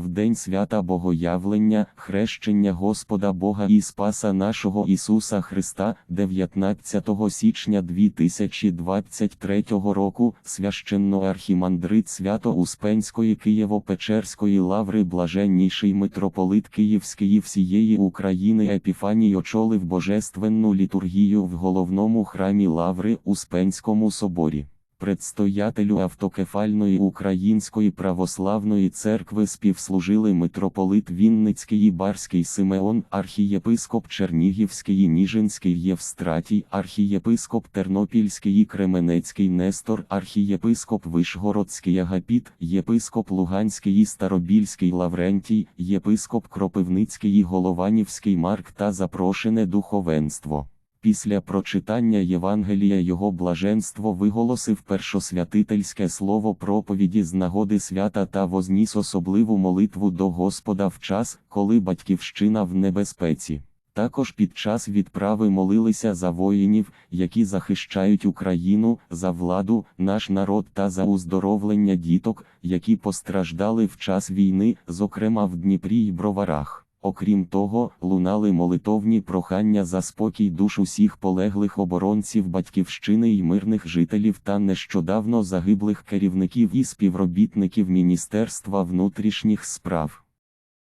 в день свята Богоявлення, хрещення Господа Бога і Спаса нашого Ісуса Христа, 19 січня 2023 року, священноархімандрит Свято-Успенської Києво-Печерської лаври блаженніший митрополит Київської всієї України Епіфаній очолив божественну літургію в головному храмі лаври Успенському соборі. Предстоятелю автокефальної Української православної церкви співслужили митрополит Вінницький Барський Симеон, архієпископ Чернігівський Ніжинський Євстратій, архієпископ Тернопільський Кременецький Нестор, архієпископ Вишгородський Агапіт, єпископ Луганський Старобільський Лаврентій, єпископ Кропивницький Голованівський Марк та запрошене духовенство. Після прочитання Євангелія його блаженство виголосив першосвятительське слово проповіді з нагоди свята та возніс особливу молитву до Господа в час, коли батьківщина в небезпеці. Також під час відправи молилися за воїнів, які захищають Україну, за владу, наш народ та за уздоровлення діток, які постраждали в час війни, зокрема в Дніпрі й Броварах. Окрім того, лунали молитовні прохання за спокій душ усіх полеглих оборонців батьківщини й мирних жителів та нещодавно загиблих керівників і співробітників Міністерства внутрішніх справ.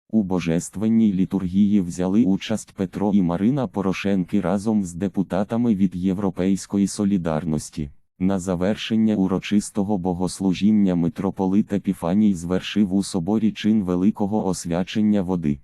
У божественній літургії взяли участь Петро і Марина Порошенки разом з депутатами від Європейської солідарності. На завершення урочистого богослужіння митрополит Епіфаній звершив у соборі чин великого освячення води.